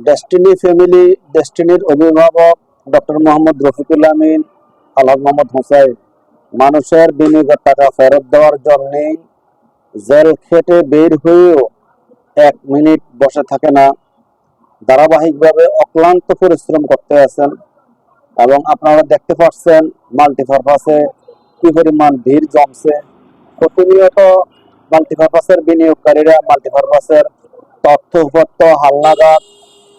Destiny family ডেস্টিনির অভিভাবক doctor Mohammad Rafiqul Amin Alhaj Mohammad Hussain মানুষের বিনিয়োগের টাকা ফেরত দেওয়ার জন্য জেল খেটে বের হয়েও এক মিনিট বসে থাকে না। ধারাবাহিকভাবে অক্লান্ত পরিশ্রম করতে আছেন এবং আপনারা দেখতে পাচ্ছেন মাল্টিপারপাসে কি পরিমাণ ভিড় জমছে। প্রতিনিয়ত মাল্টিপারপাসের বিনিয়োগকারীরা মাল্টিপারপাসের তথ্য উপাত্ত হালনাগাদ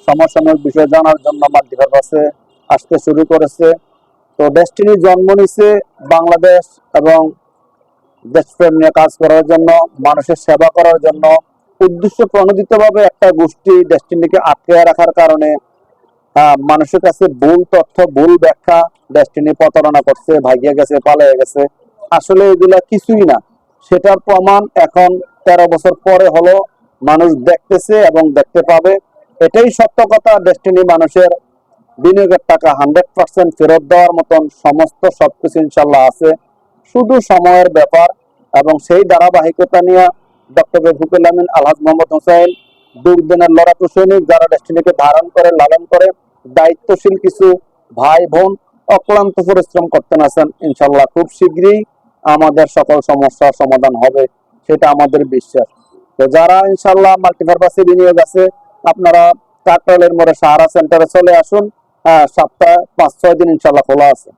সমসাময়িক বিষয় জানার জন্য মাল্টিপারপাসে আসতে শুরু করেছে। তো ডেস্টিনি জন্ম নিছে বাংলাদেশ এবং দেশপ্রেম নিয়ে কাজ করার জন্য, মানুষের সেবা করার জন্য। উদ্দেশ্য প্রণোদিতভাবে একটা গোষ্ঠী ডেস্টিনিকে আটকে রাখার কারণে মানুষের কাছে ভুল তথ্য, ভুল ব্যাখ্যা ডেস্টিনি প্রতারণা করছে, ভাগিয়ে গেছে, পালিয়ে গেছে। আসলে এগুলা কিছুই না। সেটার প্রমাণ এখন তেরো বছর পরে হলো, মানুষ দেখতেছে এবং দেখতে পাবে। এটাই সত্য কথা ডেস্টিনি মানুষের বিনিয়োগের টাকা হান্ড্রেড পার্সেন্ট ফেরত দেওয়ার মতন সমস্ত সবকিছু ইনশাল্লাহ আছে। শুধু সময়ের ব্যাপার এবং সেই ধারাবাহিকতা নিয়ে ডক্টর রফিকুল আমিন, আলহাজ মোহাম্মদ হোসেন, দুর্দিনের লড়াকু সৈনিক যারা ডেস্টিনিকে ধারণ করে, লালন করে, দায়িত্বশীল কিছু ভাই বোন অক্লান্ত পরিশ্রম করতে আছেন ইনশাল্লাহ খুব শীঘ্রই আমাদের সকল সমস্যার সমাধান হবে, সেটা আমাদের বিশ্বাস। তো যারা ইনশাল্লাহ মাল্টিপারপাসে বিনিয়োগ আছে আপনারা কাকরালের মোড়ে সাহারা সেন্টারে চলে আসুন। হ্যাঁ সপ্তাহে পাঁচ ছয় দিন ইনশাল্লাহ খোলা আছে।